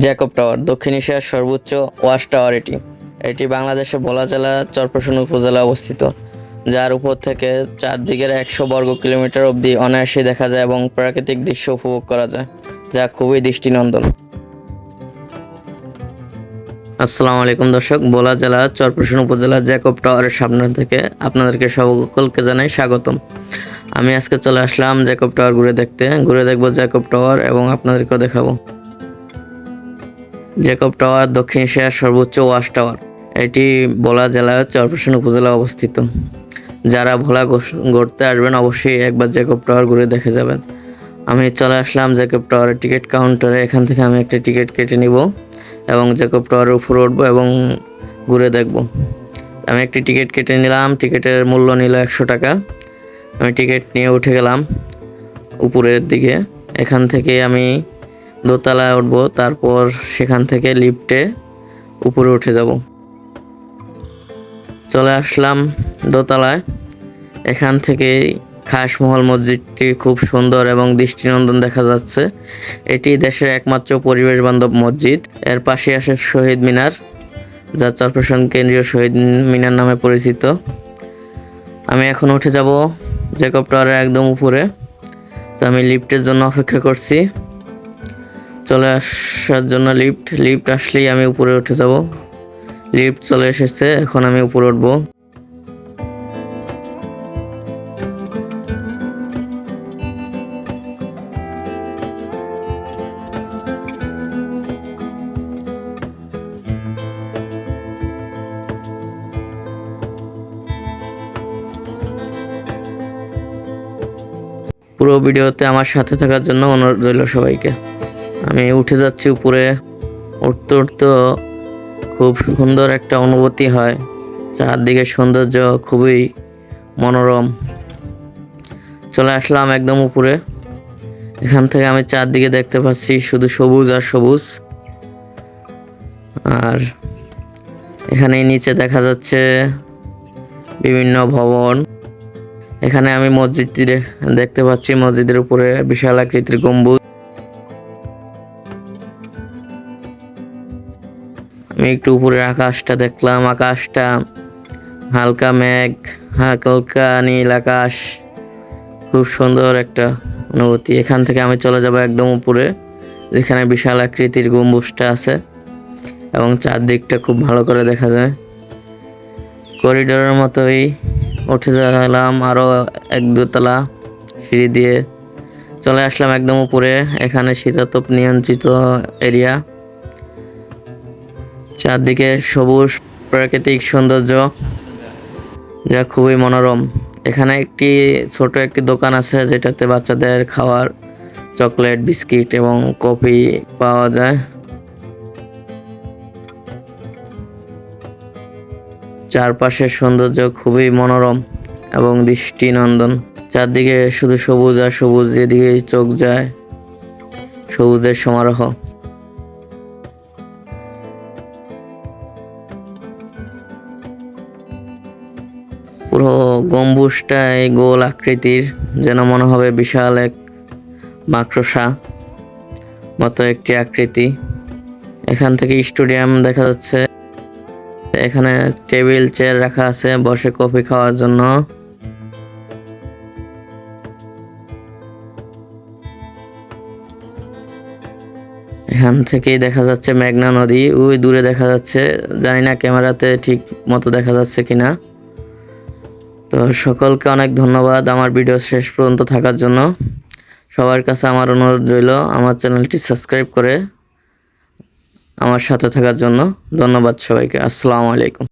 Jacob tower, দক্ষিণ এশিয়ার সর্বোচ্চ ওয়াশ টাওয়ার এটি। এটি বাংলাদেশের ভোলা জেলা চরপ্রশন উপজেলায় অবস্থিত, যার উপর থেকে চারদিকের একশো বর্গ কিলোমিটার অবধি অনায়াসে দেখা যায় এবং প্রাকৃতিক দৃশ্য উপভোগ করা যায়, যা খুবই দৃষ্টিনন্দন। আসসালামু আলাইকুম দর্শক ভোলা জেলা চরপ্রশন উপজেলা জ্যাকব টাওয়ারের সামনে থেকে আপনাদেরকে সকলকে জানাই স্বাগতম। আমি আজকে চলে আসলাম জ্যাকব টাওয়ার ঘুরে দেখতে। ঘুরে দেখব জ্যাকব টাওয়ার এবং আপনাদেরকেও দেখাবো। জ্যাকব টাওয়ার দক্ষিণ এশিয়ার সর্বোচ্চ ওয়াশ টাওয়ার। এটি ভোলা জেলার চরপ্রশন উপজেলায় অবস্থিত। যারা ভোলা ঘুরতে আসবেন অবশ্যই একবার জ্যাকব টাওয়ার ঘুরে দেখে যাবেন। আমি চলে আসলাম জ্যাকব টাওয়ারের টিকিট কাউন্টারে। এখান থেকে আমি একটা টিকিট কেটে নিব এবং জ্যাকব টাওয়ারের উপরে উঠবো এবং ঘুরে দেখব। আমি একটি টিকিট কেটে নিলাম। টিকিটের মূল্য নিল একশো টাকা। আমি টিকিট নিয়ে উঠে গেলাম উপরের দিকে। এখান থেকে আমি দোতলায় উঠবো, তারপর সেখান থেকে লিফটে উপরে উঠে যাব। চলে আসলাম দোতলায়। এখান থেকে খাসমহল মসজিদটি খুব সুন্দর এবং দৃষ্টিনন্দন দেখা যাচ্ছে। এটি দেশের একমাত্র পরিবেশ বান্ধব মসজিদ। এর পাশে আসে শহীদ মিনার, যা চরপেশন কেন্দ্রীয় শহীদ মিনার নামে পরিচিত। আমি এখন উঠে যাব জেকব টাওয়ারের একদম উপরে। তো আমি লিফটের জন্য অপেক্ষা করছি। চলে আসার জন্য লিফট লিফট আসলেই আমি উপরে উঠে যাব। লিফট চলে এসেছে, এখন আমি উপরে উঠবো। পুরো ভিডিওতে আমার সাথে থাকার জন্য অনুরোধ রইল সবাইকে। আমি উঠে যাচ্ছি উপরে। উঠতে উঠতে খুব সুন্দর একটা অনুভূতি হয়। চারদিকে সৌন্দর্য খুবই মনোরম। চলে আসলাম একদম উপরে। এখান থেকে আমি চারদিকে দেখতে পাচ্ছি শুধু সবুজ আর সবুজ। আর এখানে নিচে দেখা যাচ্ছে বিভিন্ন ভবন। এখানে আমি মসজিদটি দেখতে পাচ্ছি। মসজিদের উপরে বিশাল আকৃতির গম্বুজ। আমি একটু উপরে আকাশটা দেখলাম। আকাশটা হালকা মেঘ, হালকা নীল আকাশ। খুব সুন্দর একটা অনুভূতি। এখান থেকে আমি চলে যাব একদম উপরে, যেখানে বিশাল আকৃতির গম্বুজটা আছে এবং চারদিকটা খুব ভালো করে দেখা যায়। করিডোরের মতোই উঠে গেলাম আরও এক দুতলা সিঁড়ি দিয়ে। চলে আসলাম একদম উপরে, এখানে শীতাতপ নিয়ন্ত্রিত এরিয়া। চারদিকে সবুজ প্রাকৃতিক সৌন্দর্য যা খুবই মনোরম। এখানে একটি ছোট একটি দোকান আছে যেটাতে বাচ্চাদের খাওয়ার চকলেট, বিস্কিট এবং কফি পাওয়া যায়। চারপাশের সৌন্দর্য খুবই মনোরম এবং দৃষ্টিনন্দন। চারদিকে শুধু সবুজ আর সবুজ যেদিকে চোখ যায় সবুজের সমারোহ। পুরো গম্বুজটাই গোল আকৃতির, যেন মনে হবে বিশাল এক মাকড়সা মতো একটি আকৃতি। এখান থেকে স্টেডিয়াম দেখা যাচ্ছে। এখানে টেবিল, চেয়ার রাখা আছে বসে কফি খাওয়ার জন্য। এখান থেকেই দেখা যাচ্ছে মেঘনা নদী। ওই দূরে দেখা যাচ্ছে। জানি না ক্যামেরাতে ঠিক মতো দেখা যাচ্ছে কিনা। তো সকলকে অনেক ধন্যবাদ আমার ভিডিও শেষ পর্যন্ত থাকার জন্য। সবার কাছে আমার অনুরোধ রইল, আমার চ্যানেলটি সাবস্ক্রাইব করে আমার সাথে থাকার জন্য। ধন্যবাদ সবাইকে। আসসালামু আলাইকুম।